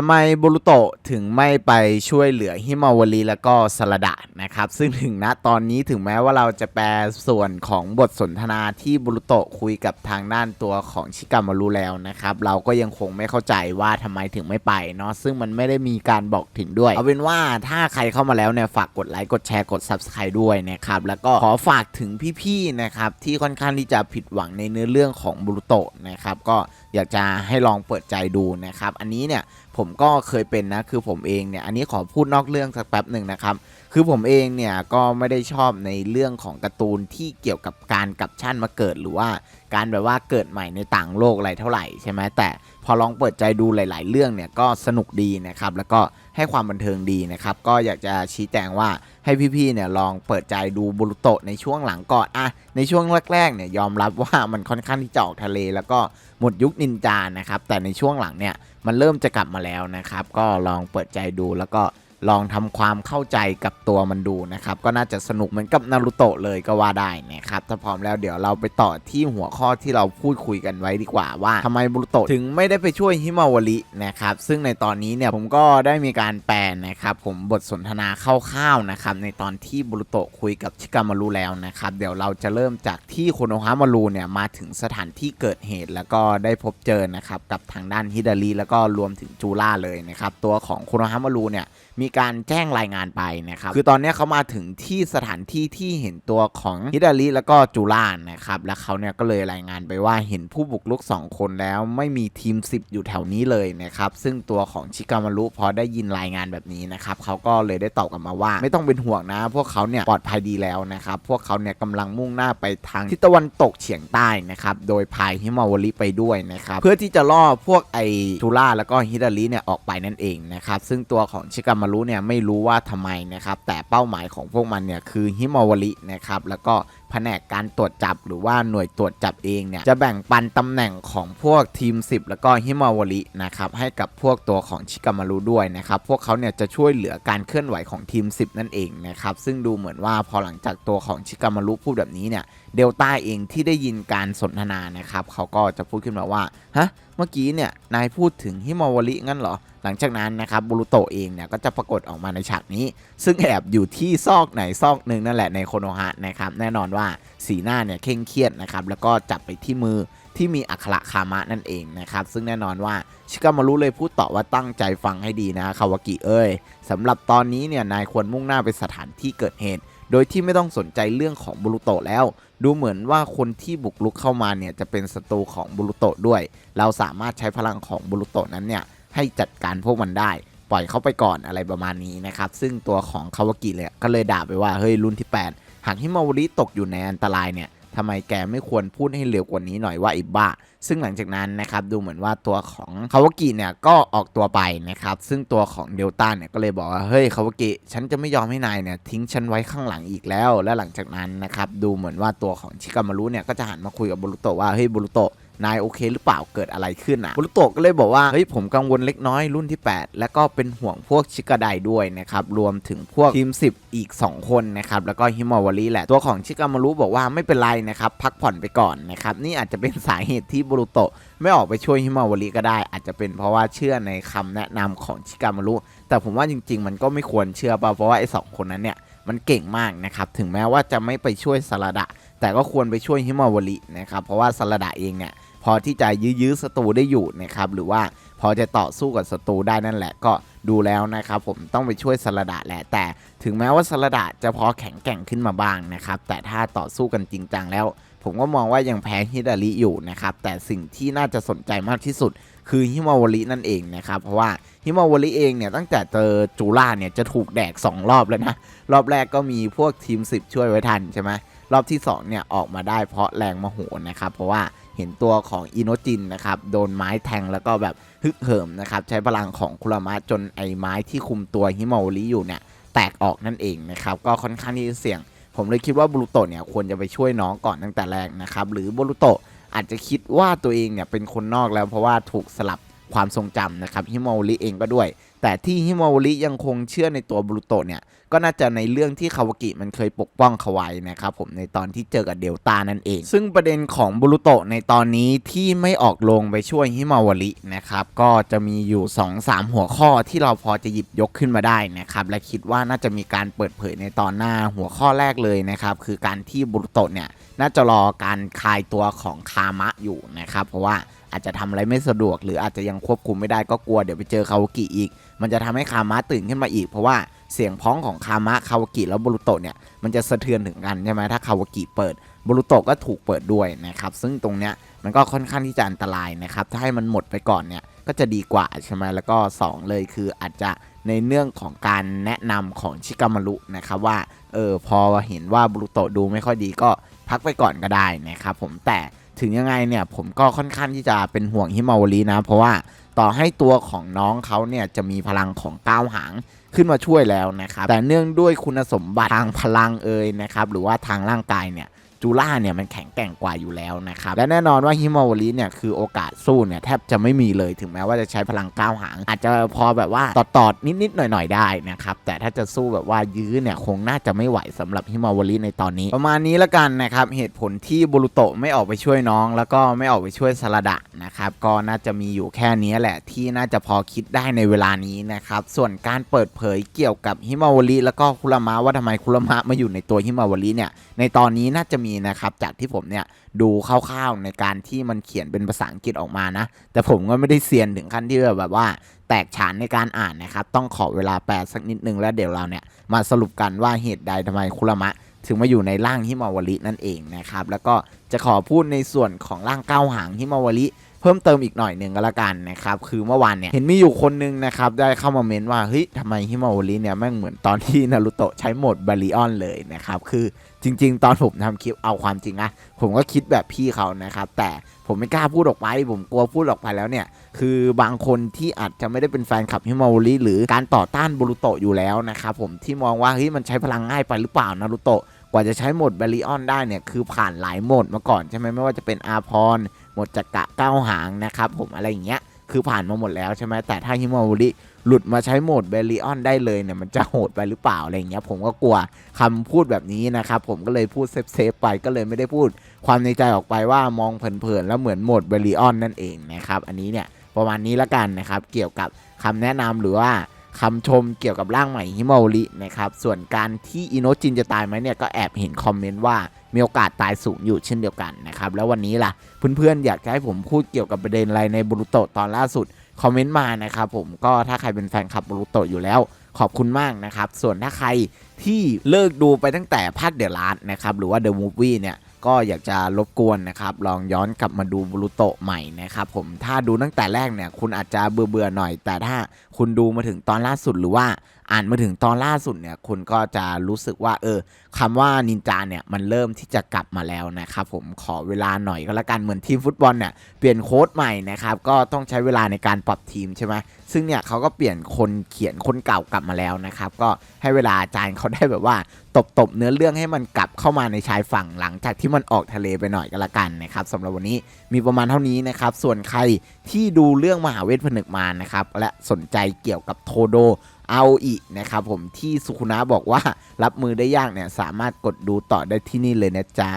ทำไมบุรุโตะถึงไม่ไปช่วยเหลือฮิมาวารีแล้วก็สลดะนะครับ ซึ่งถึงณตอนนี้ถึงแม้ว่าเราจะแปลส่วนของบทสนทนาที่บุรุโตะคุยกับทางด้านตัวของชิกามารุแล้วนะครับ เราก็ยังคงไม่เข้าใจว่าทำไมถึงไม่ไปเนาะซึ่งมันไม่ได้มีการบอกถึงด้วย เอาเป็นว่าถ้าใครเข้ามาแล้วเนี่ยฝากกดไลค์กดแชร์กด subscribe ด้วยนะครับแล้วก็ขอฝากถึงพี่ๆนะครับที่ค่อนข้างที่จะผิดหวังในเนื้อเรื่องของบุรุโตะนะครับก็อยากจะให้ลองเปิดใจดูนะครับ อันนี้เนี่ยผมก็เคยเป็นนะคือผมเองเนี่ยอันนี้ขอพูดนอกเรื่องสักแป๊บหนึ่งนะครับ คือผมเองเนี่ยก็ไม่ได้ชอบในเรื่องของการ์ตูนที่เกี่ยวกับการกลับชาติมาเกิดหรือว่าการแบบว่าเกิดใหม่ในต่างโลกอะไรเท่าไหร่ใช่ไหมแต่พอลองเปิดใจดูหลาย ๆ เรื่องเนี่ยก็สนุกดีนะครับแล้วก็ ให้ความบันเทิงดีนะครับ ก็อยากจะชี้แจงว่าให้พี่ๆเนี่ยลองเปิดใจดูบุรุโตะในช่วงหลังก่อนอะในช่วงแรกๆเนี่ยยอมรับว่ามันค่อนข้างที่จะออกทะเล แล้วก็หมดยุคนินจานะครับแต่ในช่วงหลังเนี่ยมันเริ่มจะกลับมาแล้วนะครับ ก็ลองเปิดใจดูแล้วก็ ลองทำความเข้าใจกับตัวมันดูนะครับ ก็น่าจะสนุกเหมือนกับนารูโตะเลยก็ว่าได้นะครับ ถ้าพร้อมแล้วเดี๋ยวเราไปต่อที่หัวข้อที่เราพูดคุยกันไว้ดีกว่าว่าทำไมบุรุโตะถึงไม่ได้ไปช่วยฮิมาวารินะครับ ซึ่งในตอนนี้เนี่ยผมก็ได้มีการแปลนะครับผมบทสนทนาคร่าวๆนะครับในตอนที่บุรุโตะคุยกับชิกามารุแล้วนะครับเดี๋ยวเราจะเริ่มจากที่โคโนฮามารุเนี่ยมาถึงสถานที่เกิดเหตุแล้วก็ได้พบเจอนะครับกับทางด้านฮิดาริแล้วก็รวมถึงจูล่าเลยนะครับตัวของโคโนฮามารุเนี่ยมีการแจ้งรายงานไปนะครับคือตอนนี้เขามาถึงที่สถานที่ที่เห็นตัวของฮิดาริแล้วก็จูล่านะครับแล้วเขาเนี่ยก็เลยรายงานไปว่าเห็นผู้บุกรุก 2 คนแล้วไม่มีทีม 10 อยู่แถวนี้เลยนะครับซึ่งตัวของชิกามารุพอได้ยินรายงานแบบนี้นะครับเขาก็เลยได้ตอบกลับมาว่า ไม่ต้องเป็นห่วงนะ พวกเขาเนี่ยปลอดภัยดีแล้วนะครับพวกเขาเนี่ยกำลังมุ่งหน้าไปทางทิศตะวันตกเฉียงใต้นะครับโดยพายฮิมาวาริไปด้วยนะครับเพื่อที่จะล่อพวกไอจูล่าแล้วก็ฮิดาริเนี่ยออกไปนั่นเองนะครับซึ่งตัวของชิกามารุเนี่ยไม่รู้ว่าทำไมนะครับแต่เป้าหมายของพวกมันเนี่ยคือฮิมาวารินะครับแล้วก็ แผนกการตรวจจับหรือว่าหน่วยตรวจจับเองเนี่ยจะแบ่งปันตำแหน่งของพวกทีม 10 แล้วก็ฮิมาวารินะครับให้กับพวกตัวของชิกามารุด้วยนะครับพวกเขาเนี่ยจะช่วยเหลือการเคลื่อนไหวของทีม 10 นั่นเองนะครับซึ่งดูเหมือนว่าพอหลังจากตัวของชิกามารุพูดแบบนี้เนี่ยเดลต้าเองที่ได้ยินการสนทนานะครับเขาก็จะพูดขึ้นมาว่าฮะเมื่อกี้เนี่ยนายพูดถึงฮิมาวาริงั้นเหรอ หลังจากนั้นนะครับบุรุโตเองเนี่ยก็จะปรากฏออกมาในฉากนี้ ซึ่งแอบอยู่ที่ซอกไหนซอกหนึ่งนั่นแหละในโคโนฮะนะครับแน่นอนว่าสีหน้าเนี่ยเคร่งเครียดนะครับแล้วก็จับไปที่มือที่มีอักขระคามะนั่นเองนะครับซึ่งแน่นอนว่าชิกามารุเลยพูดต่อว่าตั้งใจฟังให้ดีนะคาวากิเอ้ยสำหรับตอนนี้เนี่ยนายควรมุ่งหน้าไปสถานที่เกิดเหตุ โดยที่ไม่ต้องสนใจเรื่องของบุรุโตะแล้ว ดูเหมือนว่าคนที่บุกลุกเข้ามาเนี่ยจะเป็นศัตรูของบุรุโตะด้วย เราสามารถใช้พลังของบุรุโตะนั้นเนี่ยให้จัดการพวกมันได้ ปล่อยเข้าไปก่อนอะไรประมาณนี้นะครับ ซึ่งตัวของคาวากิเลยก็เลยด่าไปว่าเฮ้ยรุ่นที่ 8 หากฮิมาวริตกอยู่ในอันตรายเนี่ย ทำไมแกไม่ควรพูดให้เร็วกว่านี้หน่อยว่าไอ้บ้า ซึ่งหลังจากนั้นนะครับดูเหมือนว่าตัวของคาวากิเนี่ยก็ออกตัวไปนะครับซึ่งตัวของเดลต้าเนี่ยก็เลยบอกว่าเฮ้ยคาวากิฉันจะไม่ยอมให้นายเนี่ยทิ้งฉันไว้ข้างหลังอีกแล้ว และหลังจากนั้นนะครับดูเหมือนว่าตัวของชิกามารุเนี่ยก็จะหันมาคุยกับบุรุโตะว่าเฮ้ยบุรุโตะ นายโอเคหรือเปล่าเกิดอะไรขึ้นอะบุรุโตก็เลยบอกว่าเฮ้ยผมกังวลเล็กน้อยรุ่นที่ 8 แล้วก็เป็นห่วงพวกชิกาไดด้วยนะครับรวมถึงพวกทีม 10 อีก 2 คนนะครับแล้วก็ฮิมาวารีแหละตัวของชิกามารุบอกว่าไม่เป็นไรนะครับพักผ่อนไปก่อนนะครับนี่อาจจะเป็นสาเหตุที่บุรุโตไม่ออกไปช่วยฮิมาวาริก็ได้ อาจจะเป็นเพราะว่าเชื่อในคำแนะนำของชิกามารุแต่ผมว่าจริง ๆ มันก็ไม่ควรเชื่อเปล่าเพราะว่าไอ้สองคนนั้นเนี่ยมันเก่งมากนะครับถึงแม้ว่าจะไม่ไปช่วยสลาดะ แต่ก็ควรไปช่วยฮิมาวารินะครับเพราะว่าสลาดะเองเนี่ย พอที่จะยื้อๆศัตรูได้อยู่นะครับหรือว่าพอจะต่อสู้กับศัตรูได้นั่นแหละก็ดูแล้วนะครับผมต้องไปช่วยสลดะแหละแต่ ถึงแม้ว่าสลดะจะพอแข็งแกร่งขึ้นมาบ้างนะครับแต่ถ้าต่อสู้กันจริงจังแล้ว ผมก็มองว่ายังแพ้ฮิดาริอยู่นะครับแต่สิ่งที่น่าจะสนใจมากที่สุดคือฮิมาวารินั่นเองนะครับเพราะว่าฮิมาวาริเองเนี่ยตั้งแต่เจอจูล่าเนี่ยจะถูกแดก 2 รอบแล้วนะ รอบแรกก็มีพวกทีม 10 ช่วยไว้ทันใช่ไหมรอบที่ 2 เนี่ยออกมาได้เพราะแรงมโหนะครับเพราะว่า เห็นตัวของอินโนจินนะครับโดนไม้แทงแล้วก็แบบฮึกเหิมนะครับใช้พลังของคุรามะจนไอ้ไม้ที่คุมตัวฮิมาวาริอยู่เนี่ยแตกออกนั่นเองนะครับก็ค่อนข้างที่จะเสี่ยง ผมเลยคิดว่าบุรุโตะเนี่ยควรจะไปช่วยน้องก่อนตั้งแต่แรกนะครับหรือบุรุโตะอาจจะคิดว่าตัวเองเนี่ยเป็นคนนอกแล้วเพราะว่าถูกสลับ ความทรงจำนะครับฮิมาวริเองก็ด้วย แต่ที่ฮิมาวริยังคงเชื่อในตัวบรูโตเนี่ยก็น่าจะในเรื่องที่คาวากิมันเคยปกป้องเขาไว้นะครับผมในตอนที่เจอกับเดลต้านั่นเอง ซึ่งประเด็นของบรูโตในตอนนี้ที่ไม่ออกลงไปช่วยฮิมาวรินะครับก็จะมีอยู่ 2-3 หัวข้อที่เราพอจะหยิบยกขึ้นมาได้นะครับและคิดว่าน่าจะมีการเปิดเผยในตอนหน้าหัวข้อแรกเลยนะครับคือการที่บรูโตเนี่ยน่าจะรอการคลายตัวของคามะอยู่นะครับเพราะว่า อาจจะทำอะไรไม่สะดวก หรืออาจจะยังควบคุมไม่ได้ก็กลัวเดี๋ยวไปเจอคาวากิอีก มันจะทำให้คามะตื่นขึ้นมาอีก เพราะว่าเสียงพ้องของคามะคาวากิแล้วบรูโตเนี่ยมันจะสะเทือนถึงกันใช่ไหมถ้าคาวากิเปิดบรูโตก็ถูกเปิดด้วยนะครับซึ่งตรงเนี้ยมันก็ค่อนข้างที่จะอันตรายนะครับถ้าให้มันหมดไปก่อนเนี่ยก็จะดีกว่าใช่ไหมแล้วก็ 2 เลยคืออาจจะในเรื่องของการแนะนำของชิกามารุนะครับว่าเออพอเห็นว่าบรูโตดูไม่ค่อยดีก็พักไปก่อนก็ได้นะครับผมแต่ ถึงยังไงเนี่ยผมก็ค่อนข้างที่จะเป็นห่วงฮิมาวรีนะ เพราะว่าต่อให้ตัวของน้องเขาเนี่ยจะมีพลังของก้าวหางขึ้นมาช่วยแล้วนะครับ แต่เนื่องด้วยคุณสมบัติทางพลังเอ่ยนะครับ หรือว่าทางร่างกายเนี่ย จูล่าเนี่ยมันแข็งแกร่งกว่าอยู่แล้วนะครับ และแน่นอนว่าฮิมาวริเนี่ยคือโอกาสสู้เนี่ยแทบจะไม่มีเลยถึงแม้ว่าจะใช้พลังก้าวหาง อาจจะพอแบบว่าตอดตอดๆนิดๆหน่อยๆได้นะครับ แต่ถ้าจะสู้แบบว่ายื้อเนี่ยคงน่าจะไม่ไหวสำหรับฮิมาวริในตอนนี้ ประมาณนี้ล้วกันนะครับเหตุผลที่บุรุโตะไม่ออกไปช่วยน้อง แล้วก็ไม่ออกไปช่วยสลัดะนะครับก็น่าจะมีอยู่แค่นี้แหละที่น่าจะพอคิดได้ในเวลานี้นะครับส่วนการเปิดเผยเกี่ยวกับฮิมาวริแล้วก็คุรามะว่าทำไมคุรามะมาอยู่ในตัวฮิมาวริเนี่ยในตอนนี้น่าจะมีนะครับจากที่ผมเนี่ยดูคร่าวๆในการที่มันเขียนเป็นภาษาอังกฤษออกมานะ แต่ผมก็ไม่ได้เซียนถึงขั้นที่แบบว่า แตกฉานในการอ่านนะครับ ต้องขอเวลาแปลสักนิดนึงแล้วเดี๋ยวเราเนี่ยมาสรุปกันว่าเหตุใดทำไมคุรมะ ถึงมาอยู่ในร่างฮิมาวรินั่นเองนะครับแล้วก็จะขอพูดในส่วนของร่างเก้าหางฮิมาวริเพิ่มเติมอีกหน่อยหนึ่งก็แล้วกันนะครับ คือเมื่อวานเนี่ย เห็นมีอยู่คนนึงนะครับ ได้เข้ามาเมนว่า เฮ้ยทำไมฮิมาวริเนี่ย แม่งเหมือนตอนที่นารุโตะใช้โหมดบาริออนเลยนะครับ คือ จริง ๆ ตอนผมทำคลิปเอาความจริงนะผมก็คิดแบบพี่เขานะครับ แต่ผมไม่กล้าพูดออกไป ผมกลัวพูดออกไปแล้วเนี่ย คือบางคนที่อาจจะไม่ได้เป็นแฟนคลับฮิมาวริหรือการต่อต้านบรูโตอยู่แล้วนะครับผมที่มองว่าเฮ้ยมันใช้พลังง่ายไปหรือเปล่านารุโตะกว่าจะใช้โหมดแบริออนได้เนี่ยคือผ่านหลายโหมดมาก่อนใช่ไหมไม่ว่าจะเป็นอาพรหมดจักระก้าวหางนะครับผมอะไรอย่างเงี้ย คือผ่านมาหมดแล้วใช่ไหมแต่ถ้าฮิมาวริหลุดมาใช้โหมดเบริออนได้เลยเนี่ยมันจะโหดไปหรือเปล่าอะไรเงี้ยผมก็กลัวคำพูดแบบนี้นะครับผมก็เลยพูดเซฟๆไปก็เลยไม่ได้พูดความในใจออกไปว่ามองเผินๆแล้วเหมือนโหมดเบริออนนั่นเองนะครับอันนี้เนี่ยประมาณนี้ละกันนะครับเกี่ยวกับคำแนะนำหรือว่า คำชมเกี่ยวกับร่างใหม่ฮิมาวรินะครับ ส่วนการที่อิโนจินจะตายไหมเนี่ยก็แอบเห็นคอมเมนต์ว่ามีโอกาสตายสูงอยู่เช่นเดียวกันนะครับ แล้ววันนี้ล่ะ เพื่อนๆ อยากให้ผมพูดเกี่ยวกับประเด็นอะไรในบรูโตตอนล่าสุด คอมเมนต์มานะครับผมก็ถ้าใครเป็นแฟนคลับบรูโตอยู่แล้ว ขอบคุณมากนะครับ ส่วนถ้าใครที่เลิกดูไปตั้งแต่ภาคเดอะลาสนะครับหรือว่าเดอะมูฟวี่เนี่ย ก็อยากจะรบกวนนะครับ ลองย้อนกลับมาดูบรูโตะใหม่นะครับผมถ้าดูตั้งแต่แรกเนี่ยคุณอาจจะเบื่อเบื่อๆหน่อย แต่ถ้าคุณดูมาถึงตอนล่าสุดหรือว่า อ่านมาถึงตอนล่าสุดเนี่ยคุณก็จะรู้สึกว่า เออคำว่านินจาเนี่ยมันเริ่มที่จะกลับมาแล้วนะครับผมขอเวลาหน่อยก็แล้วกันเหมือนทีมฟุตบอลเนี่ยเปลี่ยนโค้ชใหม่นะครับก็ต้องใช้เวลาในการปรับทีมใช่ไหมซึ่งเนี่ยเขาก็เปลี่ยนคนเขียนคนเก่ากลับมาแล้วนะครับก็ให้เวลาอาจารย์เขาได้แบบว่าตบตบๆเนื้อเรื่องให้มันกลับเข้ามาในชายฝั่งหลังจากที่มันออกทะเลไปหน่อยก็แล้วกันนะครับสำหรับวันนี้มีประมาณเท่านี้นะครับส่วนใครที่ดูเรื่องมหาเวทผนึกมานะครับและสนใจเกี่ยวกับโทโด เอาอีนะครับผมที่สุคุนะบอกว่ารับมือได้ยากเนี่ยสามารถกดดูต่อได้ที่นี่เลยนะจ๊ะ